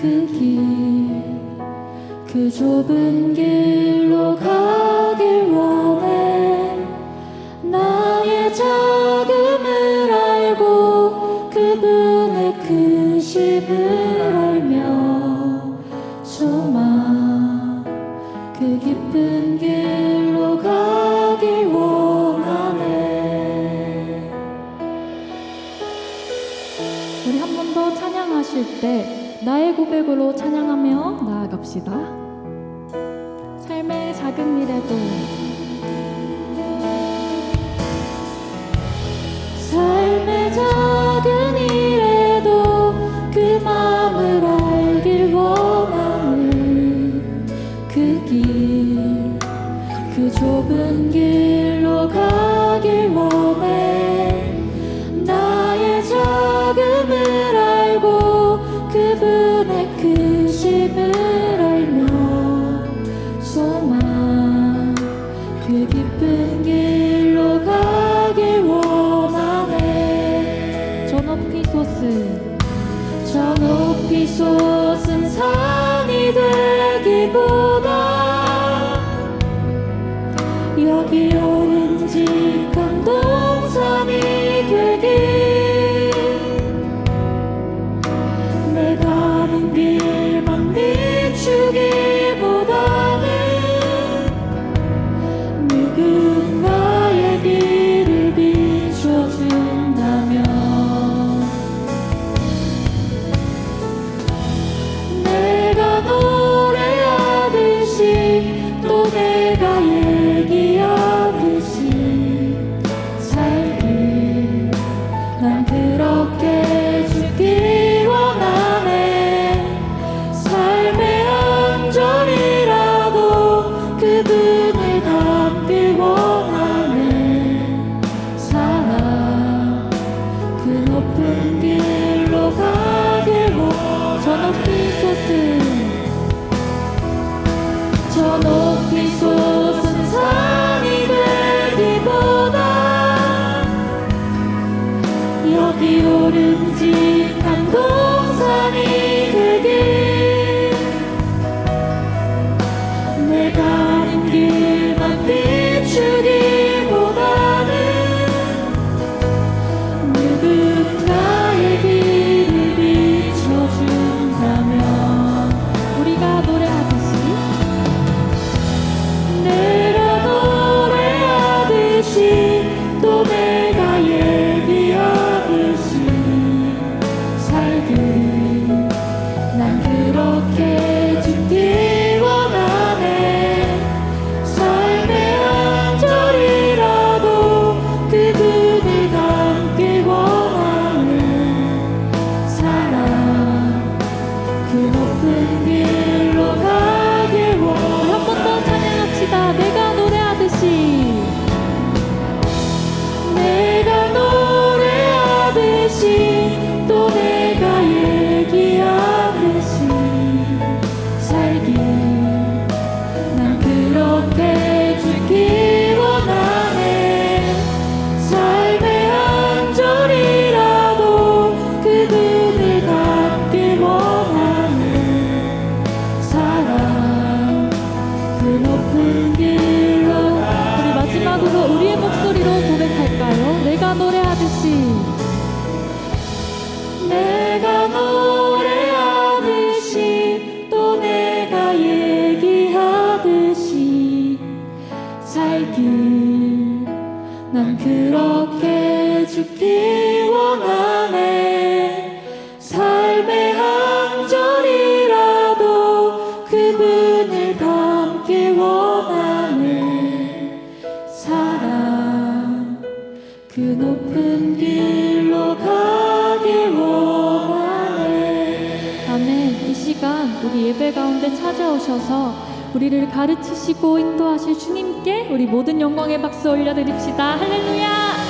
그 길, 그 좁은 길로 가길 원해. 나의 작음을 알고 그분의 근심을 알며 소망 그 깊은 길로 가길 원하네. 우리 한 번 더 찬양하실 때 나의 고백으로 찬양하며 나아갑시다. 삶의 작은 일에도 you 길, 난 그렇게 죽기 원하네. 삶의 한 절이라도 그분을 닮기 원하네. 사랑, 그 높은 길로 가길 원하네. 아멘. 이 시간 우리 예배 가운데 찾아오셔서 우리를 가르치시고 인도하실 주님께 우리 모든 영광의 박수 올려드립시다. 할렐루야!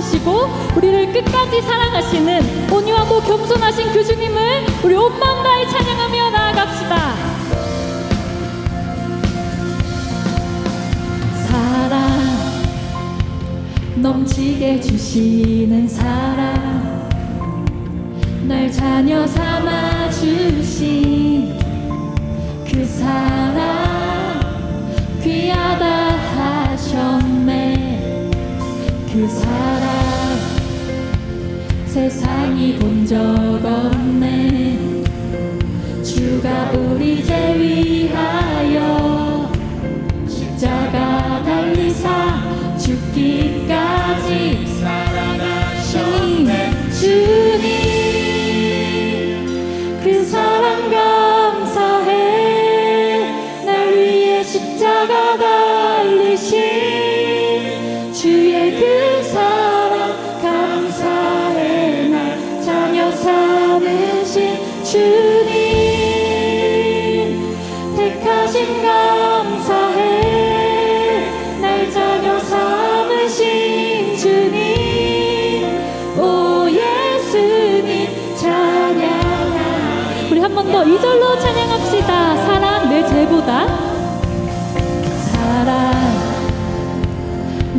주시고 우리를 끝까지 사랑하시는 온유하고 겸손하신 그 주님을 우리 온 마음 다해 찬양하며 나아갑시다. 사랑 넘치게 주시는 사랑 날 자녀 삼아 주신 그 사랑 귀하다 하셨네 그 사랑 세상이 본 적 없네. 주가 우리 죄 위하여 십자가 달리사.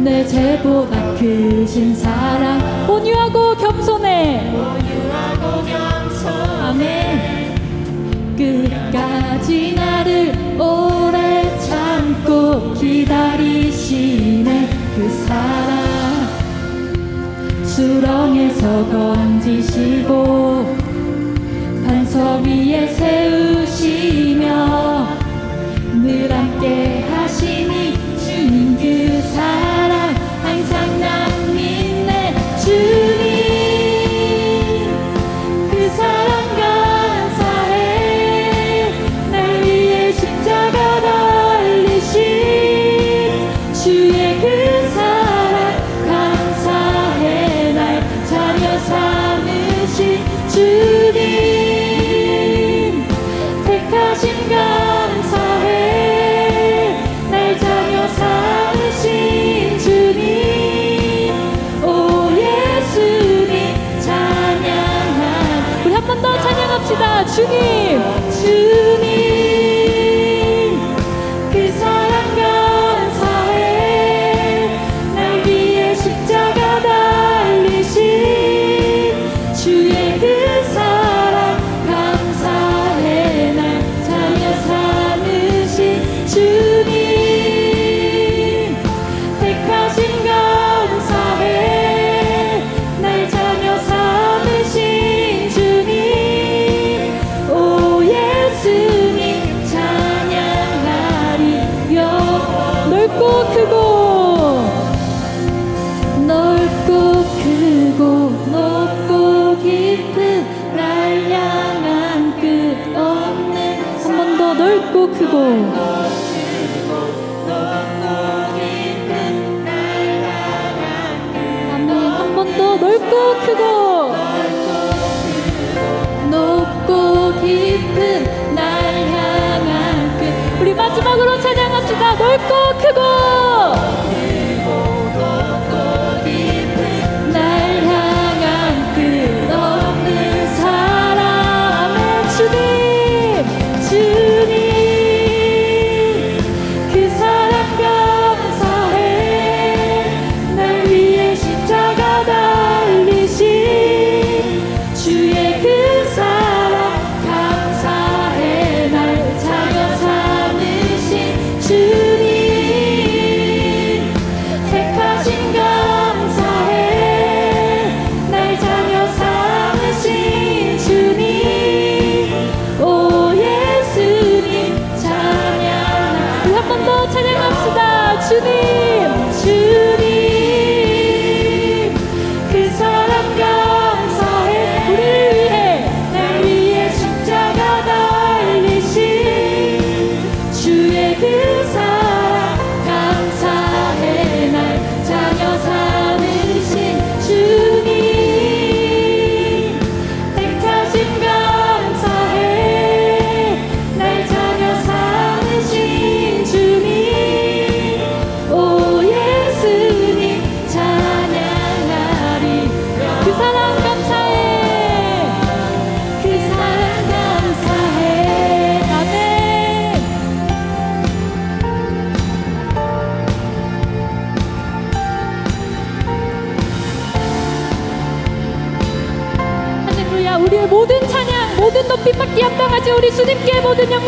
내 제보다 크신 사랑. 온유하고 겸손해. 온유하고 겸손해. 끝까지 나를 오래 참고 기다리시네. 그 사랑. 수렁에서 건지시고 반석 위에 세우시며 늘 함께 하시니 영